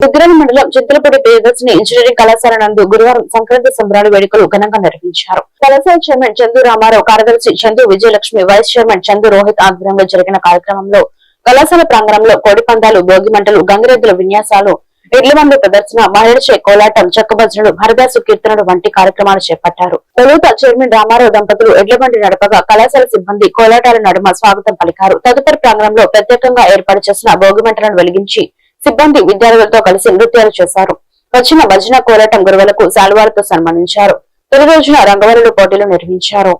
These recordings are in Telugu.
రుద్రని మండలం చింతలపూడి ప్రియదర్శిని ఇంజనీరింగ్ కళాశాల నందు గురువారం సంక్రాంతి సంబరాల వేడుకలు ఘనంగా నిర్వహించారు. కళాశాల చైర్మన్ చందు రామారావు కార్యదర్శి చందు విజయలక్ష్మి వైస్ చైర్మన్ చందు రోహిత్ ఆధ్వర్యంలో జరిగిన కార్యక్రమంలో కళాశాల ప్రాంగణంలో కోడి పందాలు భోగి మంటలు గంగిరెద్దుల విన్యాసాలు ఇడ్లమందు ప్రదర్శన మహిళచే కోలాటం చెక్కభజనలు హరిదాసు కీర్తనలు వంటి కార్యక్రమాలు చేపట్టారు. తొలుత చైర్మన్ రామారావు దంపతులు ఎడ్లబండి నడపగా కళాశాల సిబ్బంది కోలాటాల నడుమ స్వాగతం పలికారు. తదుపరి ప్రాంగణంలో ప్రత్యేకంగా ఏర్పాటు చేసిన భోగి మంటలను వెలిగించి సిబ్బంది విద్యార్థులతో కలిసి నృత్యాలు చేశారు. వచ్చిన భజన కోరాటం గురువులకు శాలువాలతో సన్మానించారు. తొలి రోజున రంగవల్లులు పోటీలు నిర్వహించారు.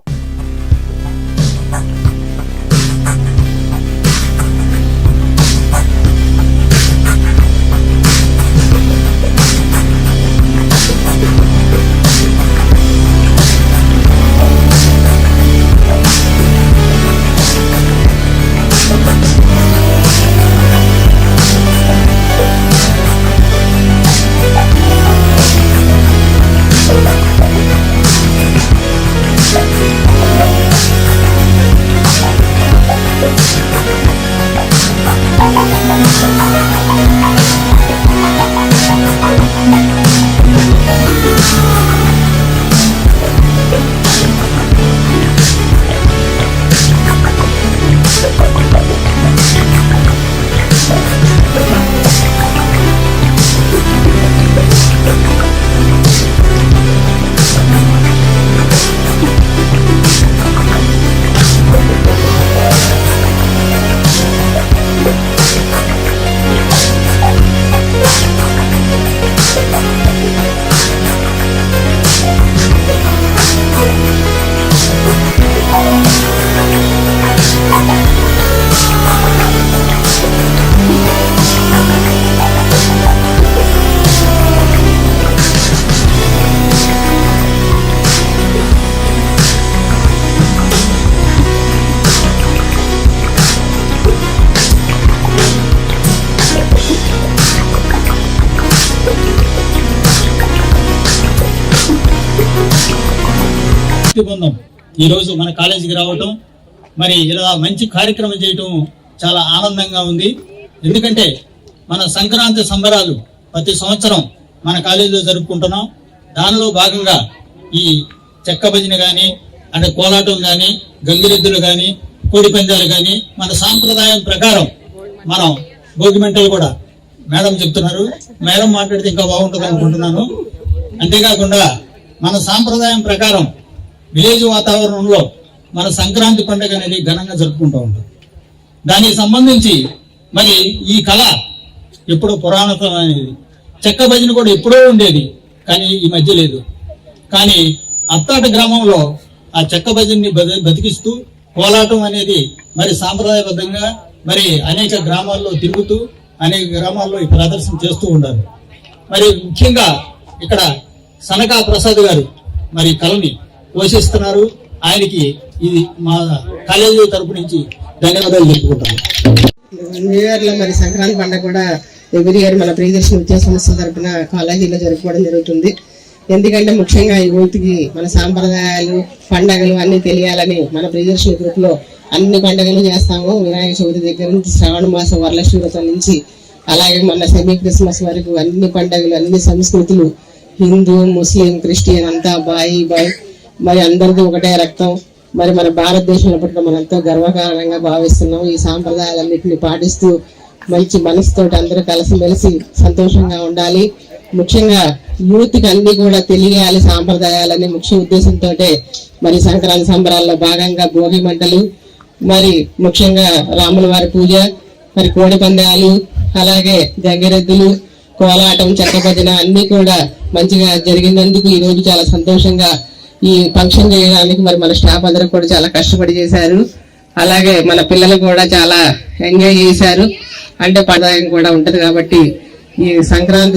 శక్తి బృందం. ఈరోజు మన కాలేజీకి రావటం మరి ఇలా మంచి కార్యక్రమం చేయటం చాలా ఆనందంగా ఉంది. ఎందుకంటే మన సంక్రాంతి సంబరాలు ప్రతి సంవత్సరం మన కాలేజీలో జరుపుకుంటున్నాం. దానిలో భాగంగా ఈ చెక్క భజన కానీ అంటే కోలాటం కానీ గంగిరెద్దులు కానీ కోడి పందాలు కానీ మన సాంప్రదాయం ప్రకారం మనం భోగిమెంటలు కూడా మేడం చెప్తున్నారు. మేడం మాట్లాడితే ఇంకా బాగుంటుంది అనుకుంటున్నాను. అంతేకాకుండా మన సాంప్రదాయం ప్రకారం విలేజ్ వాతావరణంలో మన సంక్రాంతి పండుగ అనేది ఘనంగా జరుపుకుంటూ ఉంటాం. దానికి సంబంధించి మరి ఈ కళ ఎప్పుడో అనేది. చెక్క భజన కూడా ఎప్పుడో ఉండేది కానీ ఈ మధ్య లేదు. కానీ అత్తాట గ్రామంలో ఆ చెక్క భజన్ని బతి- బతికిస్తూ కోలాటం అనేది మరి సాంప్రదాయబద్ధంగా మరి అనేక గ్రామాల్లో తిరుగుతూ అనేక గ్రామాల్లో ఈ ప్రదర్శన చేస్తూ ఉండాలి మరి ముఖ్యంగా ఇక్కడ సనకా ప్రసాద్ గారు మరి కళని పోషిస్తున్నారు. ఆయనకి ఇది మా కాలేజీ తరపు నుంచి ధన్యవాదాలు తెలుపుకుంటాను న్యూ ఇయర్లో మరి సంక్రాంతి పండుగ కూడా ఎవ్రీ ఇయర్ మన ప్రియదర్శన విద్యా సంస్థ తరపున కాలేజీలో జరుపుకోవడం జరుగుతుంది. ఎందుకంటే ముఖ్యంగా ఈ యూత్కి మన సాంప్రదాయాలు పండగలు అన్ని తెలియాలని మన ప్రియదర్శన గ్రూప్లో అన్ని పండుగలు చేస్తాము. వినాయక చవితి దగ్గర నుంచి శ్రావణ మాసం వరలక్ష్మి వ్రతం నుంచి అలాగే మన సెమీ క్రిస్మస్ వరకు అన్ని పండుగలు అన్ని సంస్కృతులు హిందూ ముస్లిం క్రిస్టియన్ అంతా బాయి బాయ్ మరి అందరిది ఒకటే రక్తం. మరి మన భారతదేశంలో పట్ల మనం ఎంతో గర్వకారణంగా భావిస్తున్నాం. ఈ సాంప్రదాయాలన్నింటినీ పాటిస్తూ మంచి మనసుతోటి అందరూ కలిసిమెలిసి సంతోషంగా ఉండాలి. ముఖ్యంగా యూత్ అన్ని కూడా తెలియాలి సాంప్రదాయాలని ముఖ్య ఉద్దేశంతో మరి సంక్రాంతి సంబరాల్లో భాగంగా భోగి మంటలు మరి ముఖ్యంగా రాముల వారి పూజ మరి కోడి పందాలు అలాగే గంగిరెద్దులు కోలాటం చక్కభజన అన్నీ అన్ని కూడా మంచిగా జరిగినందుకు ఈ రోజు చాలా సంతోషంగా ఈ ఫంక్షన్ చేయడానికి మరి మన స్టాఫ్ అందరూ కూడా చాలా కష్టపడి చేశారు. అలాగే మన పిల్లలు కూడా చాలా ఎంజాయ్ చేశారు. అంటే పదాయం కూడా ఉంటది కాబట్టి ఈ సంక్రాంతి